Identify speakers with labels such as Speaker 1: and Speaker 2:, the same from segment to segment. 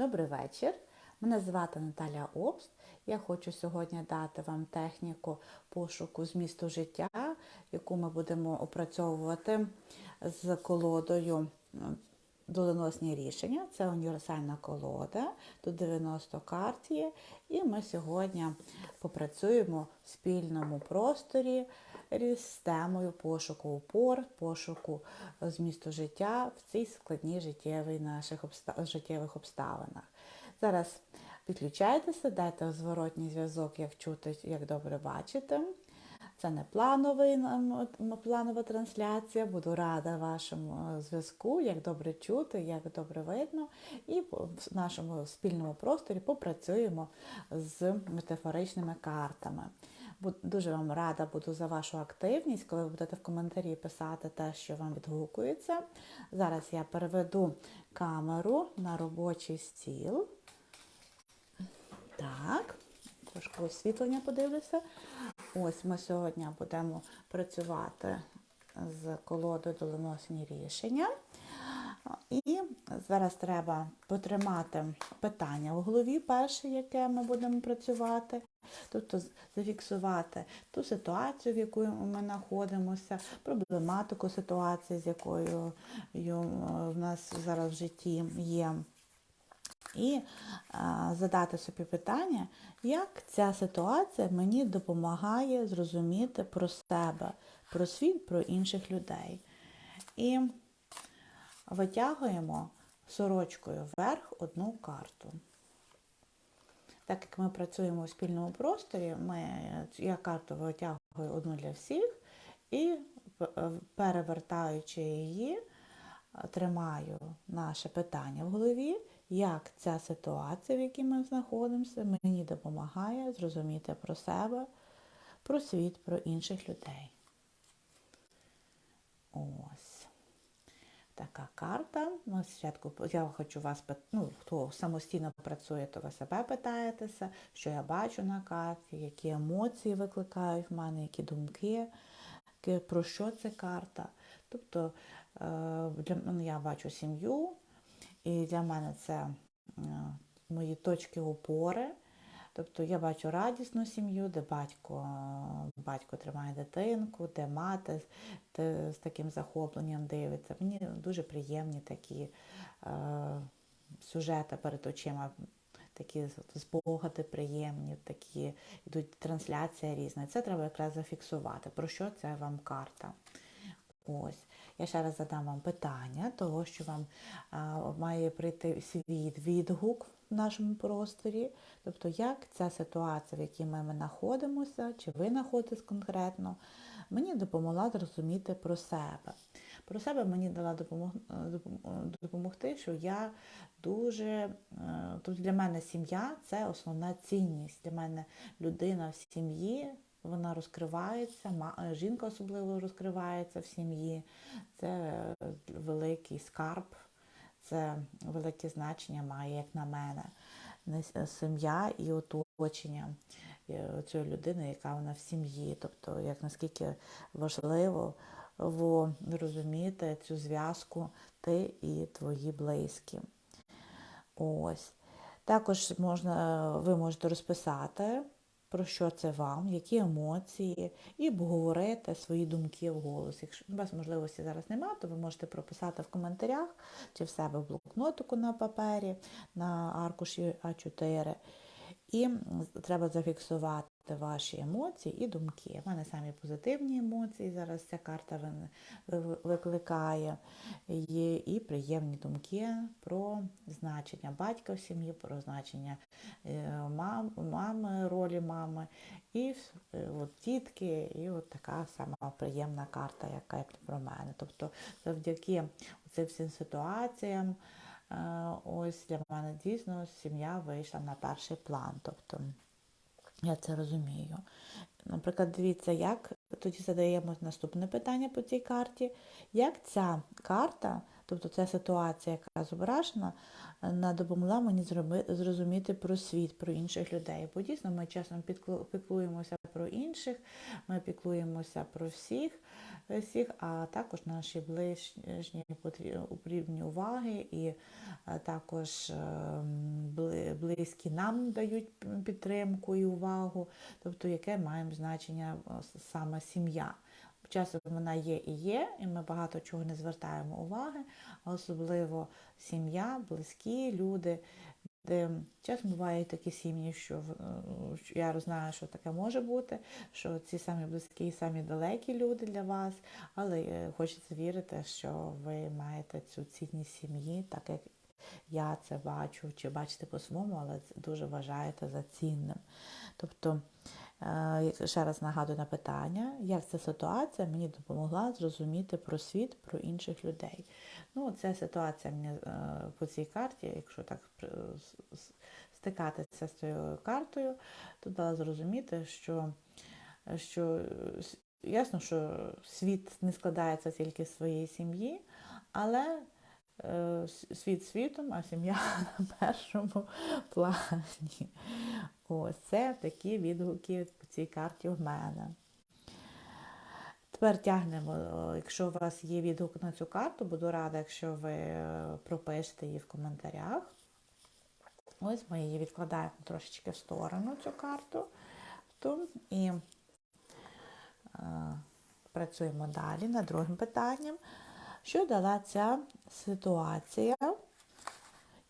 Speaker 1: Добрий вечір. Мене звати Наталя Обст. Я хочу сьогодні дати вам техніку пошуку змісту життя, яку ми будемо опрацьовувати з колодою доленосні рішення. Це універсальна колода, тут 90 карт є. І ми сьогодні попрацюємо в спільному просторі з темою пошуку опор, пошуку змісту життя в цій складній життєвій наших обста- життєвих обставинах. Зараз підключайтеся, дайте зворотній зв'язок, як чути, як добре бачите. Це не планова трансляція. Буду рада вашому е, зв'язку, як добре чути, як добре видно. І в нашому спільному просторі попрацюємо з метафоричними картами. Дуже вам рада буду за вашу активність, коли ви будете в коментарі писати те, що вам відгукується. Зараз я переведу камеру на робочий стіл. Так, трошки освітлення подивлюся. Ось ми сьогодні будемо працювати з колодою доленосні рішення. І зараз треба потримати питання в голові, перше, яке ми будемо працювати. Тобто зафіксувати ту ситуацію, в якій ми знаходимося, проблематику ситуації, з якою в нас зараз в житті є. І задати собі питання, як ця ситуація мені допомагає зрозуміти про себе, про світ, про інших людей. І витягуємо сорочкою вверх одну карту. Так як ми працюємо у спільному просторі, ми, я карту витягую одну для всіх і перевертаючи її, е, тримаю наше питання в голові, як ця ситуація, в якій ми знаходимося, мені допомагає зрозуміти про себе, про світ, про інших людей. Ось. Така карта. Ну, спочатку я хочу вас пит- ну, хто самостійно працює, то ви себе питаєтеся, що я бачу на карті, які емоції викликають в мене, які думки, про що це карта. Тобто е, для мене я бачу сім'ю, і для мене це е, мої точки опори. Тобто я бачу радісну сім'ю, де батько, батько тримає дитинку, де мати те- з таким захопленням дивиться. Мені дуже приємні такі е, сюжети перед очима, такі спогади приємні, такі йдуть трансляція різна. Це треба якраз зафіксувати. Про що це вам карта? Ось. Я ще раз задам вам питання, того, що вам а, має прийти свій відгук в нашому просторі. Тобто, як ця ситуація, в якій ми знаходимося, чи ви знаходитесь конкретно, мені допомогла зрозуміти про себе. Про себе мені дала допомог, е, допомогти, що я дуже, е, тобто для мене сім'я це основна цінність. Для мене людина в сім'ї вона розкривається, е, жінка особливо розкривається в сім'ї. Це е, великий скарб, це велике значення має, як на мене, сім'я і оточення е, цієї людини, яка вона в сім'ї. Тобто, як наскільки важливо розуміти цю зв'язку ти і твої близькі. Ось. Також можна, ви можете розписати, про що це вам, які емоції, і обговорити свої думки в голос. Якщо у вас можливості зараз немає, то ви можете прописати в коментарях чи в себе в блокнотику на папері, на аркуші А4. І треба зафіксувати ваші емоції і думки. У мене самі позитивні емоції зараз ця карта викликає. Є і приємні думки про значення батька в сім'ї, про значення е, мам, мами, ролі мами, і е, от, тітки, і от така сама приємна карта, яка як про мене. Тобто завдяки цим всім ситуаціям. е, Ось для мене дійсно сім'я вийшла на перший план. Тобто я це розумію. Наприклад, дивіться, як тоді задаємо наступне питання по цій карті. Як ця карта, тобто ця ситуація, яка зображена, е, допомогла мені зрозуміти про світ, про інших людей. Бо дійсно ми часом піклуємося про інших, ми піклуємося про всіх, всіх, а також наші ближні потрібні уваги і е, також ем, близькі нам дають підтримку і увагу, тобто яке маємо значення е, саме сім'я. Часом вона є і є, і ми багато чого не звертаємо уваги, особливо сім'я, близькі люди. Де часом бувають такі сім'ї, е, що я знаю, що таке може бути, що ці самі близькі і самі далекі люди для вас, але е, хочеться вірити, що ви маєте цю цінність сім'ї, так як я це бачу, чи бачите по-своєму, але дуже вважаєте за цінним. Тобто, ще раз нагадую на питання, як ця ситуація мені допомогла зрозуміти про світ, про інших людей. Ну, ця ситуація мені е, по цій карті, якщо так е, стикатися з цією картою, то дала зрозуміти, що, що е, ясно, що світ не складається тільки з своєї сім'ї, але е, світ світом, а сім'я на першому плані. Ось це такі відгуки по цій карті в мене. Тепер тягнемо, якщо у вас є відгук на цю карту, буду рада, якщо ви е, пропишете її в коментарях. Ось ми її відкладаємо трошечки в сторону, цю карту. І е, працюємо далі над другим питанням. Що дала ця ситуація?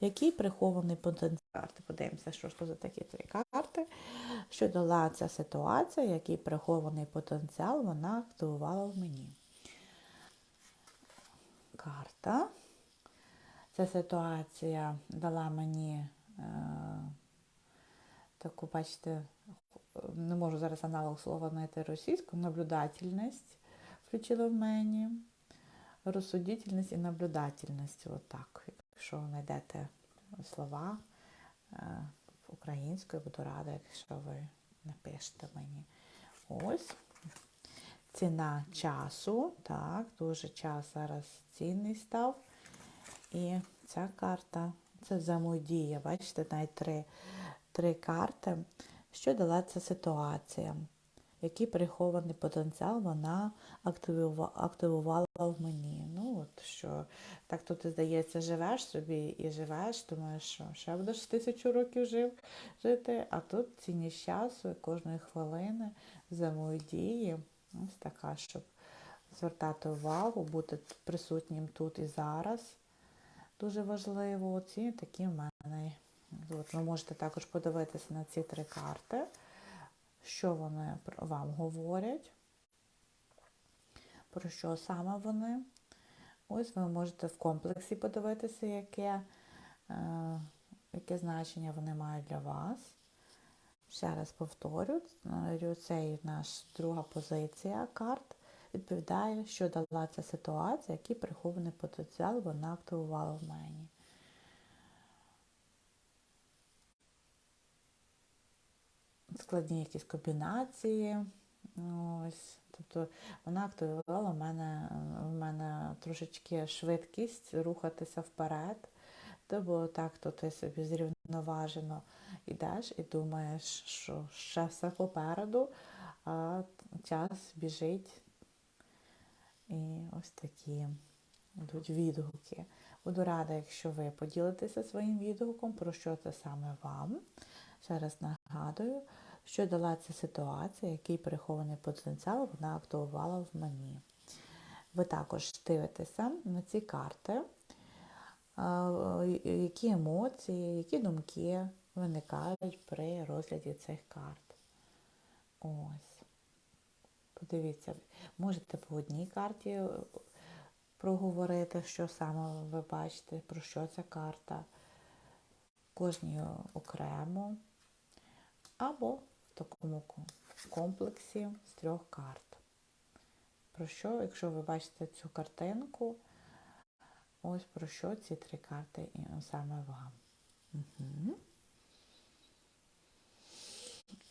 Speaker 1: Який прихований потенціал? Подивимося, що ж то за такі три карти. Що дала ця ситуація, який прихований потенціал вона активувала в мені. Карта. Ця ситуація дала мені е, таку, бачите, не можу зараз аналог слова знайти російську, наблюдательність включила в мені. Розсудительність і наблюдательність. Отак. Якщо знайдете слова е, українською, буду рада, якщо ви напишете мені. Ось. Ціна часу. Так, дуже час зараз цінний став. І ця карта це взаємодія. Бачите, навіть три, три карти. Що дала ця ситуація? Який прихований потенціал вона активувала в мені. Що так тут, здається, живеш собі і живеш, думаєш, що ще будеш тисячу років жив, жити, а тут цінність часу і кожної хвилини взаємодії. Ось така, щоб звертати увагу, бути присутнім тут і зараз. Дуже важливо. Оці такі в мене. От ви можете також подивитися на ці три карти, що вони вам говорять, про що саме вони. Ось ви можете в комплексі подивитися, яке, е, яке значення вони мають для вас. Ще раз повторю, е, це наша друга позиція карт. Відповідає, що дала ця ситуація, який прихований потенціал вона активувала в мені. Складні якісь комбінації. Ось. Тобто вона активувала в мене, в мене трошечки швидкість рухатися вперед. Тобто так, то ти собі зрівноважено йдеш і думаєш, що ще все попереду, а час біжить. І ось такі йдуть відгуки. Буду рада, якщо ви поділитеся своїм відгуком, про що це саме вам. Ще раз нагадую, що дала ця ситуація, який прихований потенціал вона активувала в мені. Ви також дивитеся на ці карти, які емоції, які думки виникають при розгляді цих карт. Ось. Подивіться, можете по одній карті проговорити, що саме ви бачите, про що ця карта, кожній окремо, або такому комплексі з трьох карт. Про що, якщо ви бачите цю картинку, ось про що ці три карти і саме вам. Угу.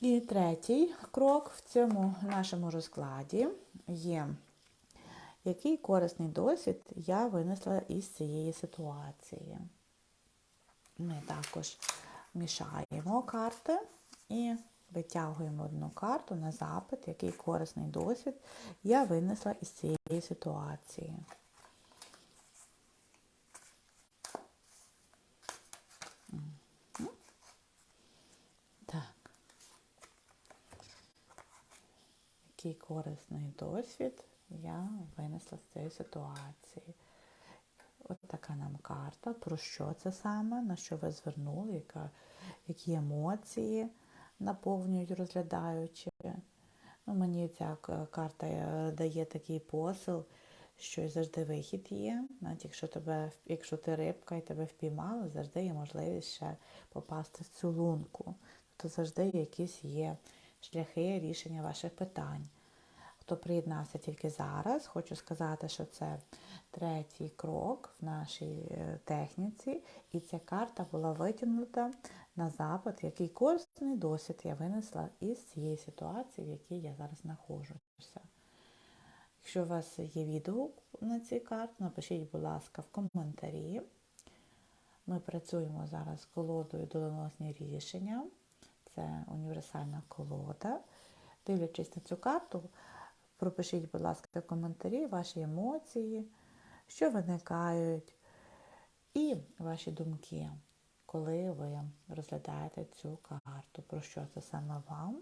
Speaker 1: І третій крок в цьому нашому розкладі є, який корисний досвід я винесла із цієї ситуації. Ми також мішаємо карти і Витягуємо одну карту на запит, який корисний досвід я винесла із цієї ситуації. Так. Який корисний досвід я винесла з цієї ситуації. От така нам карта. Про що це саме, на що ви звернули, яка, які емоції наповнюють розглядаючи. Ну, мені ця карта е, дає такий посил, що завжди вихід є. Навіть якщо тебе, якщо ти рибка і тебе впіймали, завжди є можливість ще попасти в цю лунку. Тобто завжди якісь є шляхи рішення ваших питань. Хто приєднався тільки зараз, хочу сказати, що це третій крок в нашій е, техніці, і ця карта була витягнута на запит, який корисний досвід я винесла із цієї ситуації, в якій я зараз знаходжуся. Якщо у вас є відгук на ці карти, напишіть, будь ласка, в коментарі. Ми працюємо зараз з колодою доленосні рішення. Це універсальна колода. Дивлячись на цю карту, пропишіть, будь ласка, коментарі ваші емоції, що виникають, і ваші думки, коли ви розглядаєте цю карту, про що це саме вам.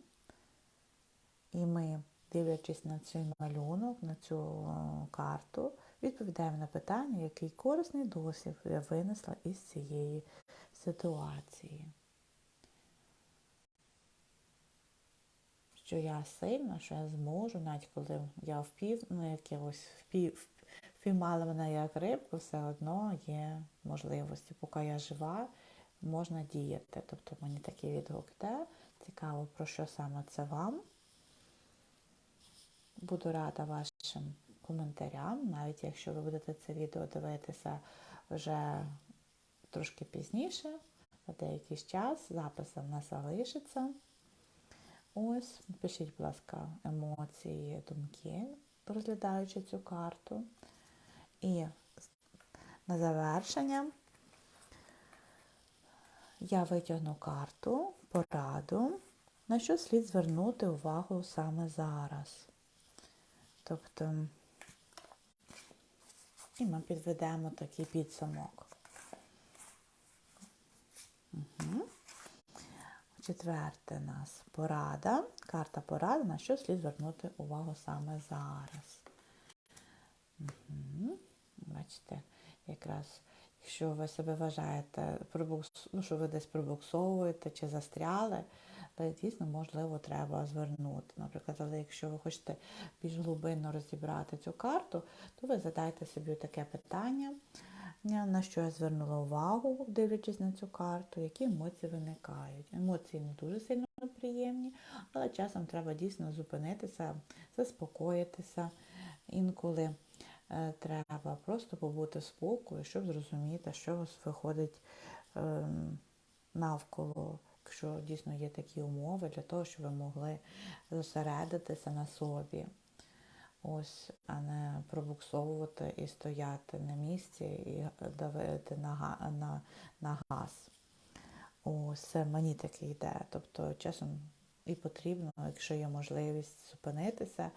Speaker 1: І ми, дивлячись на цей малюнок, на цю е, карту, відповідаємо на питання, який корисний досвід я винесла із цієї ситуації. Що я сильна, що я зможу, навіть коли я впів, ну, якогось впів, впіймала мене як рибку, все одно є можливості, поки я жива, можна діяти. Тобто мені такий відгук йде. Цікаво, про що саме це вам. Буду рада вашим коментарям, навіть якщо ви будете це відео дивитися вже трошки пізніше, за деякий час, запис в нас залишиться. Ось, пишіть, будь ласка, емоції, думки, розглядаючи цю карту. І на завершення я витягну карту, пораду, на що слід звернути увагу саме зараз. Тобто, і ми підведемо такий підсумок. Четверте нас порада. Карта поради, на що слід звернути увагу саме зараз. Угу. Бачите, якраз, якщо ви себе вважаєте, ну, що ви десь пробуксовуєте чи застряли, то дійсно, можливо, треба звернути. Наприклад, але якщо ви хочете більш глибинно розібрати цю карту, то ви задайте собі таке питання, на що я звернула увагу, дивлячись на цю карту, які емоції виникають. Емоції не дуже сильно приємні, але часом треба дійсно зупинитися, заспокоїтися. Інколи е, треба просто побути в спокою, щоб зрозуміти, що у вас виходить е, навколо, якщо дійсно є такі умови, для того, щоб ви могли зосередитися на собі. Ось, а не пробуксовувати і стояти на місці і давити на, на, на газ. Ось це мені таке йде. Тобто часом і потрібно, якщо є можливість зупинитися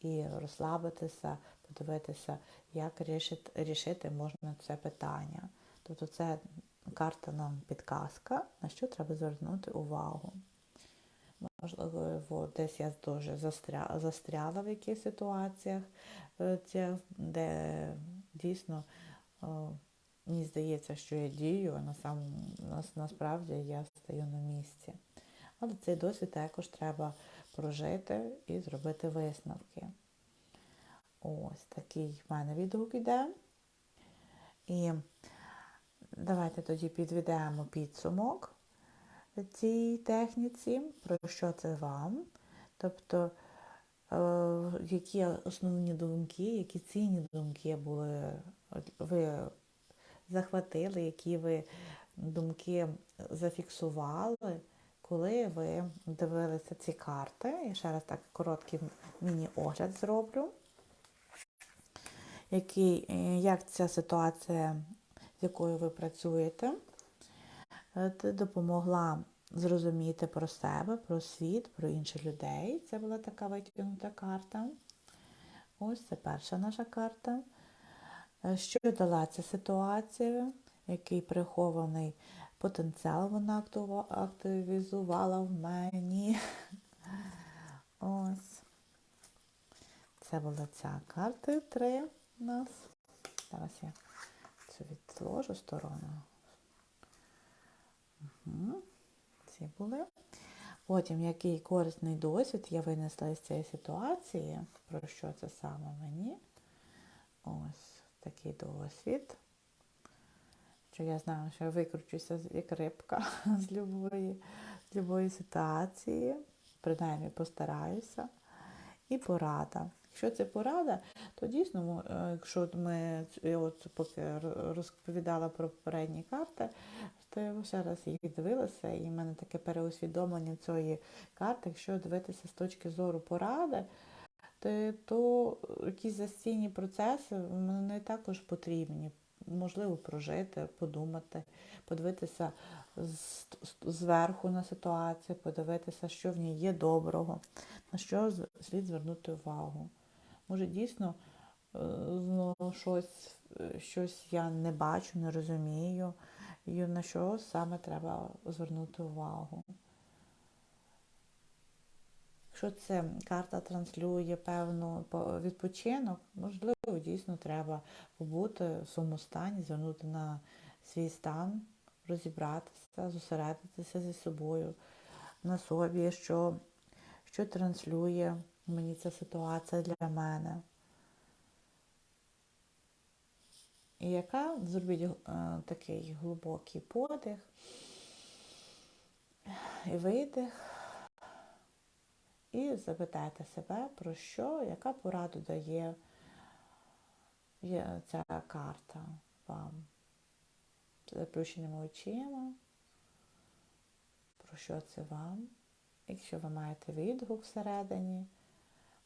Speaker 1: і розслабитися, подивитися, як рішити, рішити можна це питання. Тобто це карта нам підказка, на що треба звернути увагу. Можливо, десь я дуже застря... застряла в якихось ситуаціях, е, де дійсно е, мені здається, що я дію, а на сам... насправді я стою на місці. Але цей досвід також треба прожити і зробити висновки. Ось такий в мене відгук іде. І давайте тоді підведемо підсумок цій техніці, про що це вам. Тобто, е, які основні думки, які цінні думки були, ви захватили, які ви думки зафіксували, коли ви дивилися ці карти. Я ще раз так короткий міні-огляд зроблю. Який, е, як ця ситуація, з якою ви працюєте, е, те допомогла зрозуміти про себе, про світ, про інших людей. Це була така витягнута карта. Ось це перша наша карта. Е, Що дала ця ситуація? Який прихований потенціал вона активізувала в мені? Ось. Це була ця карта три у нас. Зараз я цю відложу сторону. Угу. Ці були. Потім, який корисний досвід я винесла з цієї ситуації, про що це саме мені. Ось такий досвід. Що я знаю, що я викручуся як рибка з любої, з любої ситуації. Принаймні постараюся. І порада. Якщо це порада, то дійсно, е, якщо ми от поки розповідала про попередні карти, то я ще раз їх дивилася, і в мене таке переусвідомлення цієї карти, якщо дивитися з точки зору поради, то, якісь застійні процеси вони також потрібні. Можливо, прожити, подумати, подивитися зверху на ситуацію, подивитися, що в ній є доброго, на що слід звернути увагу. Може, дійсно е, ну, щось, щось я не бачу, не розумію, і на що саме треба звернути увагу. Якщо це карта транслює певну відпочинок, можливо, дійсно треба побути в своєму стані, звернути на свій стан, розібратися, зосередитися зі собою, на собі, що, що транслює мені ця ситуація для мене. І яка зробіть е, такий глибокий подих і видих. І запитайте себе, про що, яка пораду дає ця карта вам. З заплющеними очима, про що це вам. Якщо ви маєте відгук всередині,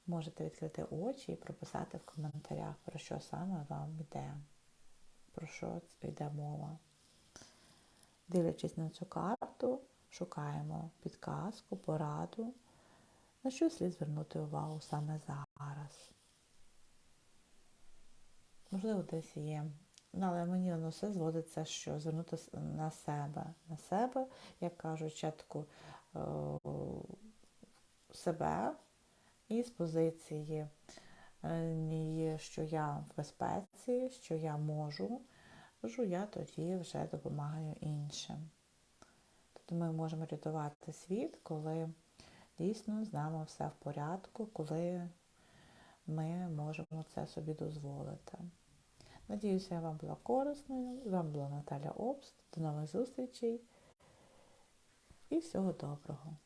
Speaker 1: можете відкрити очі і прописати в коментарях, про що саме вам йде, про що йде мова. Дивлячись на цю карту, шукаємо підказку, пораду. На що слід звернути увагу саме зараз? Можливо, десь є. Ну, але мені воно все зводиться, що звернути на себе. На себе, як кажуть, чітко е, себе і з позиції, що я в безпеці, що я можу, можу, я тоді вже допомагаю іншим. Тобто ми можемо рятувати світ, коли дійсно з нами все в порядку, коли ми можемо це собі дозволити. Надіюся, я вам була корисною. З вами була Наталя Обст. До нових зустрічей і всього доброго!